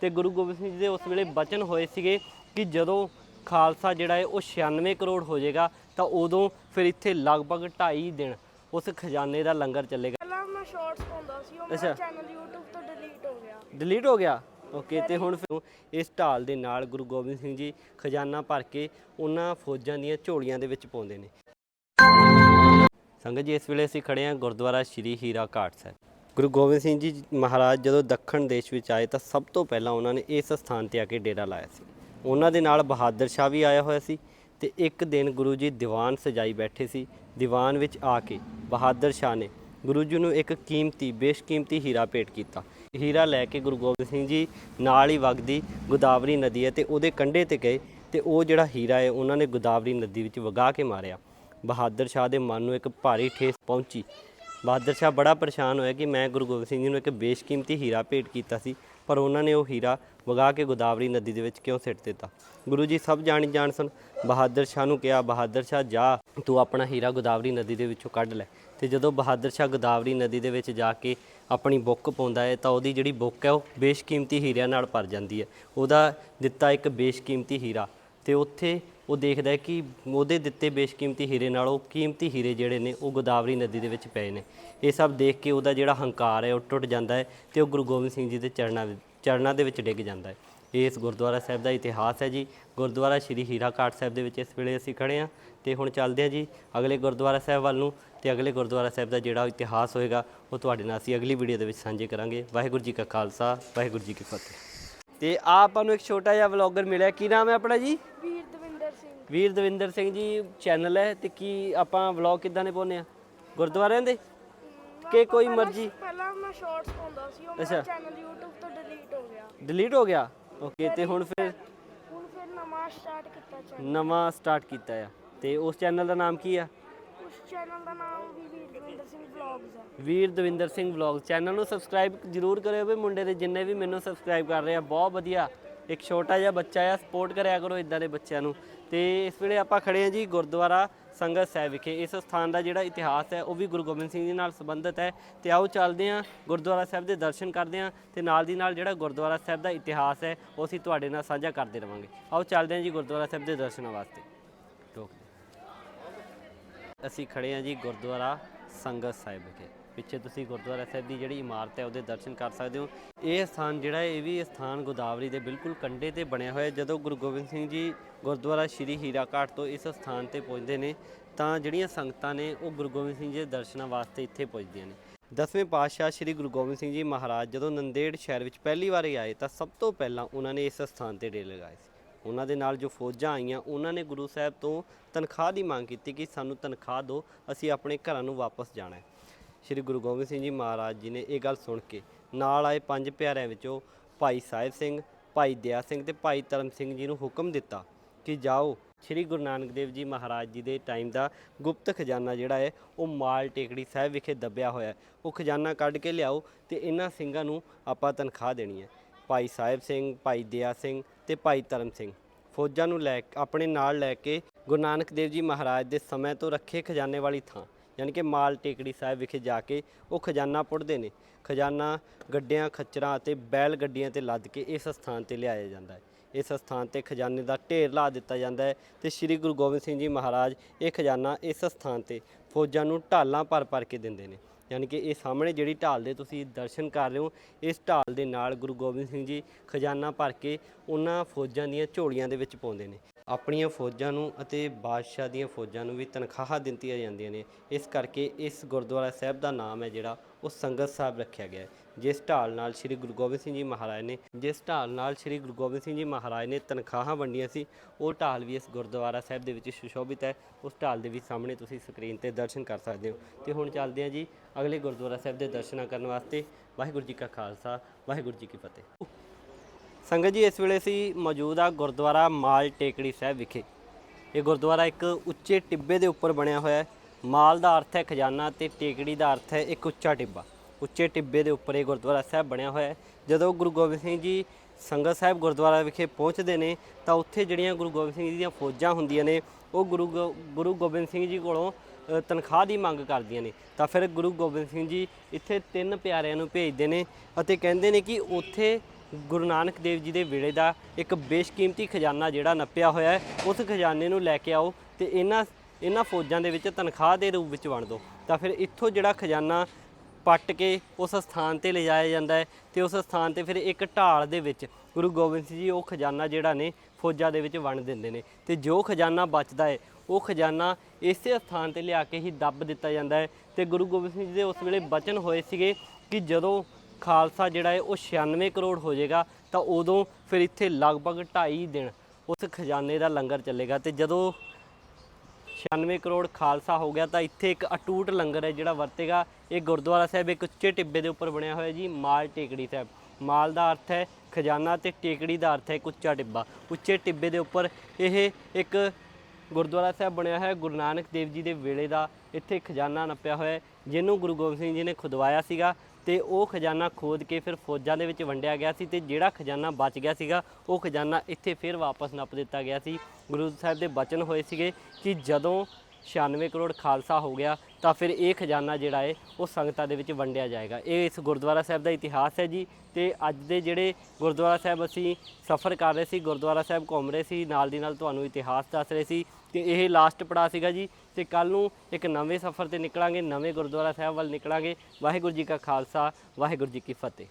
ਤੇ ਗੁਰੂ ਗੋਬਿੰਦ ਸਿੰਘ ਜੀ ਦੇ ਉਸ ਵੇਲੇ ਬਚਨ ਹੋਏ ਸੀਗੇ ਕਿ ਜਦੋਂ ਖਾਲਸਾ ਜਿਹੜਾ ਹੈ ਉਹ 96 ਕਰੋੜ ਹੋ ਜਾਏਗਾ ਤਾਂ ਉਦੋਂ ਫਿਰ ਇੱਥੇ ਲਗਭਗ 2.5 ਦਿਨ ਉਸ ਖਜ਼ਾਨੇ ਦਾ ਲੰਗਰ ਚੱਲੇਗਾ। ਪਹਿਲਾਂ ਮੈਂ ਸ਼ਾਰਟਸ ਪਾਉਂਦਾ ਸੀ ਉਹ ਅੱਛਾ। ਮੇਰਾ ਚੈਨਲ YouTube ਤੋਂ ਡਿਲੀਟ ਹੋ ਗਿਆ। ਡਿਲੀਟ ਹੋ ਗਿਆ? ਓਕੇ ਤੇ ਹੁਣ ਫਿਰ ਇਸ ਢਾਲ ਦੇ ਨਾਲ ਗੁਰੂ ਗੋਬਿੰਦ ਸਿੰਘ ਜੀ ਖਜ਼ਾਨਾ ਭਰ ਕੇ ਉਹਨਾਂ ਫੌਜਾਂ ਦੀਆਂ ਝੋਲੀਆਂ ਦੇ ਵਿੱਚ ਪਾਉਂਦੇ ਨੇ। ਸੰਗਤ ਜੀ ਇਸ ਵੇਲੇ ਅਸੀਂ ਖੜੇ ਹਾਂ ਗੁਰਦੁਆਰਾ ਸ਼੍ਰੀ ਹੀਰਾ ਘਾਟ ਸਾਹਿਬ। ਗੁਰੂ ਗੋਬਿੰਦ ਸਿੰਘ ਜੀ ਮਹਾਰਾਜ ਜਦੋਂ ਦੱਖਣ ਦੇਸ਼ ਵਿੱਚ ਆਏ ਤਾਂ ਸਭ ਤੋਂ ਪਹਿਲਾਂ ਉਹਨਾਂ ਨੇ ਇਸ ਸਥਾਨ ਤੇ ਆ ਕੇ ਡੇਰਾ ਲਾਇਆ ਸੀ। ਉਹਨਾਂ ਦੇ ਨਾਲ ਬਹਾਦਰ ਸ਼ਾਹ ਵੀ ਆਇਆ ਹੋਇਆ ਸੀ ਤੇ ਇੱਕ ਦਿਨ ਗੁਰੂ ਜੀ ਦੀਵਾਨ ਸਜਾਈ ਬੈਠੇ ਸੀ। ਦੀਵਾਨ ਵਿੱਚ ਆ ਕੇ ਬਹਾਦਰ ਸ਼ਾਹ ਨੇ ਗੁਰੂ ਜੀ ਨੂੰ ਇੱਕ ਕੀਮਤੀ, ਬੇਸ਼ਕੀਮਤੀ ਹੀਰਾ ਭੇਟ ਕੀਤਾ। ਹੀਰਾ ਲੈ ਕੇ ਗੁਰੂ ਗੋਬਿੰਦ ਸਿੰਘ ਜੀ ਨਾਲ ਹੀ ਵਗਦੀ ਗੋਦਾਵਰੀ ਨਦੀ ਹੈ ਤੇ ਉਹਦੇ ਕੰਢੇ ਤੇ ਗਏ ਤੇ ਉਹ ਜਿਹੜਾ ਹੀਰਾ ਹੈ ਉਹਨਾਂ ਨੇ ਗੋਦਾਵਰੀ ਨਦੀ ਵਿੱਚ ਵਗਾ ਕੇ ਮਾਰਿਆ। ਬਹਾਦਰ ਸ਼ਾਹ ਦੇ ਮਨ ਨੂੰ ਇੱਕ ਭਾਰੀ ਠੇਸ ਪਹੁੰਚੀ ਬਹਾਦਰ ਸ਼ਾਹ ਬੜਾ ਪਰੇਸ਼ਾਨ ਹੋਇਆ ਕਿ ਮੈਂ ਗੁਰੂ ਗੋਬਿੰਦ ਸਿੰਘ ਜੀ ਨੂੰ ਇੱਕ ਬੇਸ਼ਕੀਮਤੀ ਹੀਰਾ ਭੇਟ ਕੀਤਾ ਸੀ, ਪਰ ਉਹਨਾਂ ਨੇ ਉਹ ਹੀਰਾ ਵਗਾ ਕੇ ਗੋਦਾਵਰੀ ਨਦੀ ਦੇ ਵਿੱਚ ਕਿਉਂ ਸਿੱਟ ਦਿੱਤਾ? ਗੁਰੂ ਜੀ ਸਭ ਜਾਣੀ ਜਾਣ ਸਨ। ਬਹਾਦਰ ਸ਼ਾਹ ਨੂੰ ਕਿਹਾ, ਬਹਾਦਰ ਸ਼ਾਹ, ਜਾ, ਤੂੰ ਆਪਣਾ ਹੀਰਾ ਗੋਦਾਵਰੀ ਨਦੀ ਦੇ ਵਿੱਚੋਂ ਕੱਢ ਲੈ। ਤੇ ਜਦੋਂ ਬਹਾਦਰ ਸ਼ਾਹ ਗੋਦਾਵਰੀ ਨਦੀ ਦੇ ਵਿੱਚ ਜਾ ਕੇ ਆਪਣੀ ਬੁੱਕ ਪਾਉਂਦਾ ਹੈ, ਤਾਂ ਉਹਦੀ ਜਿਹੜੀ ਬੁੱਕ ਹੈ, ਉਹ ਬੇਸ਼ਕੀਮਤੀ ਹੀਰਿਆਂ ਨਾਲ ਭਰ ਜਾਂਦੀ ਹੈ। ਉਹਦਾ ਦਿੱਤਾ ਇੱਕ ਬੇਸ਼ਕੀਮਤੀ ਹੀਰਾ। ਤੇ ਉੱਥੇ ਉਹ ਦੇਖਦਾ ਹੈ ਕਿ ਉਹਦੇ ਦਿੱਤੇ ਬੇਸ਼ਕੀਮਤੀ ਹੀਰੇ ਨਾਲੋਂ ਕੀਮਤੀ ਹੀਰੇ ਜਿਹੜੇ ਨੇ ਉਹ ਗੋਦਾਵਰੀ ਨਦੀ ਦੇ ਵਿੱਚ ਪਏ ਨੇ। ਇਹ ਸਭ ਦੇਖ ਕੇ ਉਹਦਾ ਜਿਹੜਾ ਹੰਕਾਰ ਹੈ ਉਹ ਟੁੱਟ ਜਾਂਦਾ ਹੈ ਤੇ ਉਹ ਗੁਰੂ ਗੋਬਿੰਦ ਸਿੰਘ ਜੀ ਦੇ ਚਰਨਾਂ ਵਿੱਚ ਚਰਨਾਂ ਦੇ ਵਿੱਚ ਡਿੱਗ ਜਾਂਦਾ ਹੈ। ਇਹ ਇਸ ਗੁਰਦੁਆਰਾ ਸਾਹਿਬ ਦਾ ਇਤਿਹਾਸ ਹੈ ਜੀ। ਗੁਰਦੁਆਰਾ ਸ਼੍ਰੀ ਹੀਰਾ ਘਾਟ ਸਾਹਿਬ ਦੇ ਵਿੱਚ ਇਸ ਵੇਲੇ ਅਸੀਂ ਖੜੇ ਹਾਂ ਤੇ ਹੁਣ ਚੱਲਦੇ ਹਾਂ ਜੀ ਅਗਲੇ ਗੁਰਦੁਆਰਾ ਸਾਹਿਬ ਵੱਲ ਨੂੰ ਤੇ ਅਗਲੇ ਗੁਰਦੁਆਰਾ ਸਾਹਿਬ ਦਾ ਜਿਹੜਾ ਇਤਿਹਾਸ ਹੋਏਗਾ ਉਹ ਤੁਹਾਡੇ ਨਾਲ ਅਸੀਂ ਅਗਲੀ ਵੀਡੀਓ ਦੇ ਵਿੱਚ ਸਾਂਝੇ ਕਰਾਂਗੇ। ਵਾਹਿਗੁਰੂ ਜੀ ਕਾ ਖਾਲਸਾ, ਵਾਹਿਗੁਰੂ ਜੀ ਕੀ ਫਤਿਹ। ਤੇ ਆਪਾਂ ਨੂੰ ਇੱਕ ਛੋਟਾ ਜਿਹਾ ਵਲੌਗਰ ਮਿਲਿਆ। ਕੀ ਨਾਮ ਹੈ ਆਪਣਾ ਜੀ? ਸਿੰਘ ਵੀਰ ਦਵਿੰਦਰ ਸਿੰਘ ਜੀ ਚੈਨਲ ਹੈ ਤੇ ਕੀ ਆਪਾਂ ਵਲੌਗ ਕਿੱਦਾਂ ਨੇ ਪਾਉਂਦੇ ਆ ਗੁਰਦੁਆਰਿਆਂ ਦੇ? ਕਿ ਕੋਈ ਮਰਜ਼ੀ? ਪਹਿਲਾਂ ਮੈਂ ਸ਼ਾਰਟਸ ਪਾਉਂਦਾ ਸੀ ਉਹ ਮੇਰਾ ਅੱਛਾ। ਚੈਨਲ YouTube ਤੋਂ ਡਿਲੀਟ ਹੋ ਗਿਆ। ਡਿਲੀਟ ਹੋ ਗਿਆ? ਓਕੇ ਤੇ ਹੁਣ ਫਿਰ? ਹੁਣ ਫਿਰ ਨਵਾਂ ਸਟਾਰਟ ਕੀਤਾ ਚੈਨਲ ਨਵਾਂ ਸਟਾਰਟ ਕੀਤਾ ਆ। ਤੇ ਉਸ ਚੈਨਲ ਦਾ ਨਾਮ ਕੀ ਆ? ਉਸ ਚੈਨਲ ਦਾ ਨਾਮ ਵੀ ਵੀਰ ਦਵਿੰਦਰ ਸਿੰਘ ਵਲੌਗਸ ਹੈ ਵੀਰ ਦਵਿੰਦਰ ਸਿੰਘ ਵਲੌਗ ਚੈਨਲ ਨੂੰ ਸਬਸਕ੍ਰਾਈਬ ਜਰੂਰ ਕਰਿਓ ਵੀ ਮੁੰਡੇ ਦੇ ਜਿੰਨੇ ਵੀ ਮੈਨੂੰ ਸਬਸਕ੍ਰਾਈਬ ਕਰ ਰਹੇ ਆ ਬਹੁਤ ਵਧੀਆ। ਇੱਕ ਛੋਟਾ ਜਿਹਾ ਬੱਚਾ ਆ ਸਪੋਰਟ ਕਰਿਆ ਕਰੋ ਇਦਾਂ ਦੇ ਬੱਚਿਆਂ ਨੂੰ। ਤੇ ਇਸ ਵੇਲੇ ਆਪਾਂ ਖੜੇ ਹਾਂ ਜੀ ਗੁਰਦੁਆਰਾ ਸੰਗਤ ਸਾਹਿਬ ਵਿਖੇ। ਇਸ ਸਥਾਨ ਦਾ ਜਿਹੜਾ ਇਤਿਹਾਸ ਹੈ, ਉਹ ਵੀ ਗੁਰੂ ਗੋਬਿੰਦ ਸਿੰਘ ਜੀ ਨਾਲ ਸੰਬੰਧਿਤ ਹੈ। ਤੇ ਆਓ ਚੱਲਦੇ ਹਾਂ ਗੁਰਦੁਆਰਾ ਸਾਹਿਬ ਦੇ ਦਰਸ਼ਨ ਕਰਦੇ ਹਾਂ ਤੇ ਨਾਲ ਦੀ ਨਾਲ ਜਿਹੜਾ ਗੁਰਦੁਆਰਾ ਸਾਹਿਬ ਦਾ ਇਤਿਹਾਸ ਹੈ, ਉਹ ਅਸੀਂ ਤੁਹਾਡੇ ਨਾਲ ਸਾਂਝਾ ਕਰਦੇ ਰਵਾਂਗੇ। ਆਓ ਚੱਲਦੇ ਹਾਂ ਜੀ ਗੁਰਦੁਆਰਾ ਸਾਹਿਬ ਦੇ ਦਰਸ਼ਨਾਂ ਵਾਸਤੇ। ਰੋਕ ਅਸੀਂ ਖੜੇ ਹਾਂ ਜੀ ਗੁਰਦੁਆਰਾ ਸੰਗਤ ਸਾਹਿਬ ਵਿਖੇ। ਪਿੱਛੇ ਤੁਸੀਂ ਗੁਰਦੁਆਰਾ ਸਾਹਿਬ ਦੀ ਜਿਹੜੀ ਇਮਾਰਤ ਹੈ ਉਹਦੇ ਦਰਸ਼ਨ ਕਰ ਸਕਦੇ ਹੋ। ਇਹ ਸਥਾਨ ਜਿਹੜਾ ਹੈ, ਇਹ ਵੀ ਸਥਾਨ ਗੋਦਾਵਰੀ ਦੇ ਬਿਲਕੁਲ ਕੰਢੇ ਤੇ ਬਣਿਆ ਹੋਇਆ ਜਦੋਂ ਗੁਰੂ ਗੋਬਿੰਦ ਸਿੰਘ ਜੀ ਗੁਰਦੁਆਰਾ ਸ਼੍ਰੀ ਹੀਰਾਘਾਟ ਤੋਂ ਇਸ ਸਥਾਨ ਤੇ ਪਹੁੰਚਦੇ ਨੇ ਤਾਂ ਜਿਹੜੀਆਂ ਸੰਗਤਾਂ ਨੇ ਉਹ ਗੁਰੂ ਗੋਬਿੰਦ ਸਿੰਘ ਜੀ ਦੇ ਦਰਸ਼ਨਾਂ ਵਾਸਤੇ ਇੱਥੇ ਪਹੁੰਚਦੀਆਂ ਨੇ। ਦਸਵੇਂ ਪਾਤਸ਼ਾਹ ਸ੍ਰੀ ਗੁਰੂ ਗੋਬਿੰਦ ਸਿੰਘ ਜੀ ਮਹਾਰਾਜ ਜਦੋਂ ਨੰਦੇੜ ਸ਼ਹਿਰ ਵਿੱਚ ਪਹਿਲੀ ਵਾਰੀ ਆਏ ਤਾਂ ਸਭ ਤੋਂ ਪਹਿਲਾਂ ਉਹਨਾਂ ਨੇ ਇਸ ਸਥਾਨ ਤੇ ਡੇਰੇ ਲਗਾਏ ਸੀ। ਉਹਨਾਂ ਦੇ ਨਾਲ ਜੋ ਫੌਜਾਂ ਆਈਆਂ ਉਹਨਾਂ ਨੇ ਗੁਰੂ ਸਾਹਿਬ ਤੋਂ ਤਨਖਾਹ ਦੀ ਮੰਗ ਕੀਤੀ ਕਿ ਸਾਨੂੰ ਤਨਖਾਹ ਦਿਓ ਅਸੀਂ ਆਪਣੇ ਘਰਾਂ ਨੂੰ ਵਾਪਸ ਜਾਣਾ ਹੈ। ਸ਼੍ਰੀ ਗੁਰੂ ਗੋਬਿੰਦ ਸਿੰਘ ਜੀ ਮਹਾਰਾਜ ਜੀ ਨੇ ਇਹ ਗੱਲ ਸੁਣ ਕੇ ਨਾਲ ਆਏ ਪੰਜ ਪਿਆਰਿਆਂ ਵਿੱਚੋਂ ਭਾਈ ਸਾਹਿਬ ਸਿੰਘ, ਭਾਈ ਦਇਆ ਸਿੰਘ ਤੇ ਭਾਈ ਧਰਮ ਸਿੰਘ ਜੀ ਨੂੰ ਹੁਕਮ ਦਿੱਤਾ ਕਿ ਜਾਓ, ਸ਼੍ਰੀ ਗੁਰੂ ਨਾਨਕ ਦੇਵ ਜੀ ਮਹਾਰਾਜ ਜੀ ਦੇ ਟਾਈਮ ਦਾ ਗੁਪਤ ਖਜ਼ਾਨਾ ਜਿਹੜਾ ਹੈ, ਉਹ ਮਾਲ ਟੇਕੜੀ ਸਾਹਿਬ ਵਿਖੇ ਦੱਬਿਆ ਹੋਇਆ ਹੈ। ਉਹ ਖਜ਼ਾਨਾ ਕੱਢ ਕੇ ਲਿਆਓ ਤੇ ਇਹਨਾਂ ਸਿੰਘਾਂ ਨੂੰ ਆਪਾਂ ਤਨਖਾਹ ਦੇਣੀ ਹੈ। ਭਾਈ ਸਾਹਿਬ ਸਿੰਘ, ਭਾਈ ਦਇਆ ਸਿੰਘ ਤੇ ਭਾਈ ਧਰਮ ਸਿੰਘ ਫੌਜਾਂ ਨੂੰ ਲੈ ਆਪਣੇ ਨਾਲ ਲੈ ਕੇ ਗੁਰੂ ਨਾਨਕ ਦੇਵ ਜੀ ਮਹਾਰਾਜ ਦੇ ਸਮੇਂ ਤੋਂ ਰੱਖੇ ਖਜ਼ਾਨੇ ਵਾਲੀ ਥਾਂ ਯਾਨੀ ਕਿ ਮਾਲ ਟੇਕੜੀ ਸਾਹਿਬ ਵਿਖੇ ਜਾ ਕੇ ਉਹ ਖਜ਼ਾਨਾ ਪੁੱਟਦੇ ਨੇ। ਖਜ਼ਾਨਾ ਗੱਡਿਆਂ, ਖੱਚਰਾਂ ਅਤੇ ਬੈਲ ਗੱਡੀਆਂ ਤੇ ਲੱਦ ਕੇ ਇਸ ਸਥਾਨ ਤੇ ਲਿਆਇਆ ਜਾਂਦਾ ਹੈ। ਇਸ ਸਥਾਨ ਤੇ ਖਜ਼ਾਨੇ ਦਾ ਢੇਰ ਲਾ ਦਿੱਤਾ ਜਾਂਦਾ ਹੈ ਤੇ ਸ੍ਰੀ ਗੁਰੂ ਗੋਬਿੰਦ ਸਿੰਘ ਜੀ ਮਹਾਰਾਜ ਇਹ ਖਜ਼ਾਨਾ ਇਸ ਸਥਾਨ ਤੇ ਫੌਜਾਂ ਨੂੰ ਢਾਲਾਂ ਭਰ ਭਰ ਕੇ ਦਿੰਦੇ ਨੇ। ਯਾਨੀ ਕਿ ਇਹ ਸਾਹਮਣੇ ਜਿਹੜੀ ਢਾਲ ਦੇ ਤੁਸੀਂ ਦਰਸ਼ਨ ਕਰ ਰਹੇ ਹੋ, ਇਸ ਢਾਲ ਦੇ ਨਾਲ ਗੁਰੂ ਗੋਬਿੰਦ ਸਿੰਘ ਜੀ ਖਜ਼ਾਨਾ ਭਰ ਕੇ ਉਹਨਾਂ ਫੌਜਾਂ ਦੀਆਂ ਝੋਲੀਆਂ ਦੇ ਵਿੱਚ ਪਾਉਂਦੇ ਨੇ। ਆਪਣੀਆਂ ਫੌਜਾਂ ਨੂੰ ਅਤੇ ਬਾਦਸ਼ਾਹ ਦੀਆਂ ਫੌਜਾਂ ਨੂੰ ਵੀ ਤਨਖਾਹਾਂ ਦਿੱਤੀਆਂ ਜਾਂਦੀਆਂ ਨੇ। ਇਸ ਕਰਕੇ ਇਸ ਗੁਰਦੁਆਰਾ ਸਾਹਿਬ ਦਾ ਨਾਮ ਹੈ ਜਿਹੜਾ ਉਹ ਸੰਗਤ ਸਾਹਿਬ ਰੱਖਿਆ ਗਿਆ ਜਿਸ ਢਾਲ ਨਾਲ ਸ੍ਰੀ ਗੁਰੂ ਗੋਬਿੰਦ ਸਿੰਘ ਜੀ ਮਹਾਰਾਜ ਨੇ, ਜਿਸ ਢਾਲ ਨਾਲ ਸ੍ਰੀ ਗੁਰੂ ਗੋਬਿੰਦ ਸਿੰਘ ਜੀ ਮਹਾਰਾਜ ਨੇ ਤਨਖਾਹਾਂ ਵੰਡੀਆਂ ਸੀ, ਉਹ ਢਾਲ ਵੀ ਇਸ ਗੁਰਦੁਆਰਾ ਸਾਹਿਬ ਦੇ ਵਿੱਚ ਸੁਸ਼ੋਭਿਤ ਹੈ। ਉਸ ਢਾਲ ਦੇ ਵੀ ਸਾਹਮਣੇ ਤੁਸੀਂ ਸਕਰੀਨ ਤੇ ਦਰਸ਼ਨ ਕਰ ਸਕਦੇ ਹੋ। ਤੇ ਹੁਣ ਚੱਲਦੇ ਹਾਂ ਜੀ ਅਗਲੇ ਗੁਰਦੁਆਰਾ ਸਾਹਿਬ ਦੇ ਦਰਸ਼ਨਾਂ ਕਰਨ ਵਾਸਤੇ। ਵਾਹਿਗੁਰੂ ਜੀ ਕਾ ਖਾਲਸਾ, ਵਾਹਿਗੁਰੂ ਜੀ ਕੀ ਫਤਿਹ। ਸੰਗਤ ਜੀ, ਇਸ ਵੇਲੇ ਅਸੀਂ ਮੌਜੂਦ ਆ ਗੁਰਦੁਆਰਾ ਮਾਲ ਟੇਕੜੀ ਸਾਹਿਬ ਵਿਖੇ। ਇਹ ਗੁਰਦੁਆਰਾ ਇੱਕ ਉੱਚੇ ਟਿੱਬੇ ਦੇ ਉੱਪਰ ਬਣਿਆ ਹੋਇਆ ਹੈ। ਮਾਲ ਦਾ ਅਰਥ ਹੈ ਖਜ਼ਾਨਾ ਤੇ ਟੇਕੜੀ ਦਾ ਅਰਥ ਹੈ ਇੱਕ ਉੱਚਾ ਟਿੱਬਾ। ਉੱਚੇ ਟਿੱਬੇ ਦੇ ਉੱਪਰ ਇਹ ਗੁਰਦੁਆਰਾ ਸਾਹਿਬ ਬਣਿਆ ਹੋਇਆ ਹੈ। ਜਦੋਂ ਗੁਰੂ ਗੋਬਿੰਦ ਸਿੰਘ ਜੀ ਸੰਗਤ ਸਾਹਿਬ ਗੁਰਦੁਆਰਾ ਵਿਖੇ ਪਹੁੰਚਦੇ ਨੇ, ਤਾਂ ਉੱਥੇ ਜਿਹੜੀਆਂ ਗੁਰੂ ਗੋਬਿੰਦ ਸਿੰਘ ਜੀ ਦੀਆਂ ਫੌਜਾਂ ਹੁੰਦੀਆਂ ਨੇ, ਉਹ ਗੁਰੂ ਗੋ- ਗੁਰੂ ਗੋਬਿੰਦ ਸਿੰਘ ਜੀ ਕੋਲੋਂ ਤਨਖਾਹ ਦੀ ਮੰਗ ਕਰਦੀਆਂ ਨੇ। ਤਾਂ ਫਿਰ ਗੁਰੂ ਗੋਬਿੰਦ ਸਿੰਘ ਜੀ ਇੱਥੇ ਤਿੰਨ ਪਿਆਰਿਆਂ ਨੂੰ ਭੇਜਦੇ ਨੇ ਅਤੇ ਕਹਿੰਦੇ ਨੇ ਕਿ ਉੱਥੇ ਗੁਰੂ ਨਾਨਕ ਦੇਵ ਜੀ ਦੇ ਵੇਲੇ ਦਾ ਇੱਕ ਬੇਸ਼ਕੀਮਤੀ ਖਜ਼ਾਨਾ ਜਿਹੜਾ ਨੱਪਿਆ ਹੋਇਆ ਹੈ, ਉਸ ਖਜ਼ਾਨੇ ਨੂੰ ਲੈ ਕੇ ਆਓ ਤੇ ਇਹਨਾਂ ਇਹਨਾਂ ਫੌਜਾਂ ਦੇ ਵਿੱਚ ਤਨਖਾਹ ਦੇ ਰੂਪ ਵਿੱਚ ਵੰਡ ਦਿਓ। ਤਾਂ ਫਿਰ ਇੱਥੋਂ ਜਿਹੜਾ ਖਜ਼ਾਨਾ ਪੱਟ ਕੇ ਉਸ ਸਥਾਨ ਤੇ ਲਿਜਾਇਆ ਜਾਂਦਾ ਹੈ ਤੇ ਉਸ ਸਥਾਨ ਤੇ ਫਿਰ ਇੱਕ ਢਾਲ ਦੇ ਵਿੱਚ ਗੁਰੂ ਗੋਬਿੰਦ ਸਿੰਘ ਜੀ ਉਹ ਖਜ਼ਾਨਾ ਜਿਹੜਾ ਨੇ ਫੌਜਾਂ ਦੇ ਵਿੱਚ ਵੰਡ ਦਿੰਦੇ ਨੇ। ਤੇ ਜੋ ਖਜ਼ਾਨਾ ਬਚਦਾ ਹੈ, ਉਹ ਖਜ਼ਾਨਾ ਇਸੇ ਸਥਾਨ ਤੇ ਲਿਆ ਕੇ ਹੀ ਦੱਬ ਦਿੱਤਾ ਜਾਂਦਾ ਹੈ ਤੇ ਗੁਰੂ ਗੋਬਿੰਦ ਸਿੰਘ ਜੀ ਦੇ ਉਸ ਵੇਲੇ ਬਚਨ ਹੋਏ ਸੀਗੇ ਕਿ ਜਦੋਂ ਖਾਲਸਾ ਜਿਹੜਾ ਹੈ, ਉਹ 96 ਕਰੋੜ ਹੋ ਜਾਏਗਾ, ਤਾਂ ਉਦੋਂ ਫਿਰ ਇੱਥੇ ਲਗਭਗ 2.5 ਦਿਨ ਉਸ ਖਜ਼ਾਨੇ ਦਾ ਲੰਗਰ ਚੱਲੇਗਾ। ਤੇ ਜਦੋਂ 96 ਕਰੋੜ ਖਾਲਸਾ ਹੋ ਗਿਆ, ਤਾਂ ਇੱਥੇ ਇੱਕ ਅਟੂਟ ਲੰਗਰ ਹੈ ਜਿਹੜਾ ਵਰਤੇਗਾ। ਇਹ ਗੁਰਦੁਆਰਾ ਸਾਹਿਬ ਇੱਕ ਉੱਚੇ ਟਿੱਬੇ ਦੇ ਉੱਪਰ ਬਣਿਆ ਹੋਇਆ ਜੀ, ਮਾਲ ਟੇਕੜੀ ਸਾਹਿਬ। ਮਾਲ ਦਾ ਅਰਥ ਹੈ ਖਜ਼ਾਨਾ ਤੇ ਟੇਕੜੀ ਦਾ ਅਰਥ ਹੈ ਇੱਕ ਉੱਚਾ ਟਿੱਬਾ। ਉੱਚੇ ਟਿੱਬੇ ਦੇ ਉੱਪਰ ਇਹ ਇੱਕ ਗੁਰਦੁਆਰਾ ਸਾਹਿਬ ਬਣਿਆ ਹੋਇਆ, ਗੁਰੂ ਨਾਨਕ ਦੇਵ ਜੀ ਦੇ ਵੇਲੇ ਦਾ ਇੱਥੇ ਖਜ਼ਾਨਾ ਨੱਪਿਆ ਹੋਇਆ ਜਿਹਨੂੰ ਗੁਰੂ ਗੋਬਿੰਦ ਸਿੰਘ ਜੀ ਨੇ ਖੁਦਵਾਇਆ ਸੀਗਾ। ਤੇ ਉਹ ਖਜ਼ਾਨਾ ਖੋਦ ਕੇ ਫਿਰ ਫੌਜਾਂ ਦੇ ਵਿੱਚ ਵੰਡਿਆ ਗਿਆ ਸੀ ਤੇ ਜਿਹੜਾ ਖਜ਼ਾਨਾ ਬਚ ਗਿਆ ਸੀਗਾ, ਉਹ ਖਜ਼ਾਨਾ ਇੱਥੇ ਫਿਰ ਵਾਪਸ ਨੱਪ ਦਿੱਤਾ ਗਿਆ ਸੀ। ਗੁਰੂ ਸਾਹਿਬ ਦੇ ਬਚਨ ਹੋਏ ਸੀਗੇ ਕਿ ਜਦੋਂ 96 ਕਰੋੜ ਖਾਲਸਾ ਹੋ ਗਿਆ, ਤਾਂ ਫਿਰ ਇਹ ਖਜ਼ਾਨਾ ਜਿਹੜਾ ਹੈ ਉਹ ਸੰਗਤਾਂ ਦੇ ਵਿੱਚ ਵੰਡਿਆ ਜਾਏਗਾ। ਇਹ ਇਸ ਗੁਰਦੁਆਰਾ ਸਾਹਿਬ ਦਾ ਇਤਿਹਾਸ ਹੈ ਜੀ ਤੇ ਅੱਜ ਦੇ ਜਿਹੜੇ ਗੁਰਦੁਆਰਾ ਸਾਹਿਬ ਅਸੀਂ ਸਫ਼ਰ ਕਰ ਰਹੇ ਸੀ, ਗੁਰਦੁਆਰਾ ਸਾਹਿਬ ਘੁੰਮ ਰਹੇ ਸੀ, ਨਾਲ ਦੀ ਨਾਲ ਤੁਹਾਨੂੰ ਇਤਿਹਾਸ ਦੱਸ ਰਹੇ ਸੀ ਤੇ ਇਹ ਲਾਸਟ ਪੜਾ ਸੀਗਾ ਜੀ ਤੇ ਕੱਲ ਨੂੰ ਇੱਕ ਨਵੇਂ ਸਫ਼ਰ ਤੇ ਨਿਕਲਾਂਗੇ, ਨਵੇਂ ਗੁਰਦੁਆਰਾ ਸਾਹਿਬ ਵੱਲ ਨਿਕਲਾਂਗੇ। ਵਾਹਿਗੁਰੂ ਜੀ ਕਾ ਖਾਲਸਾ, ਵਾਹਿਗੁਰੂ ਜੀ ਕੀ ਫਤਿਹ।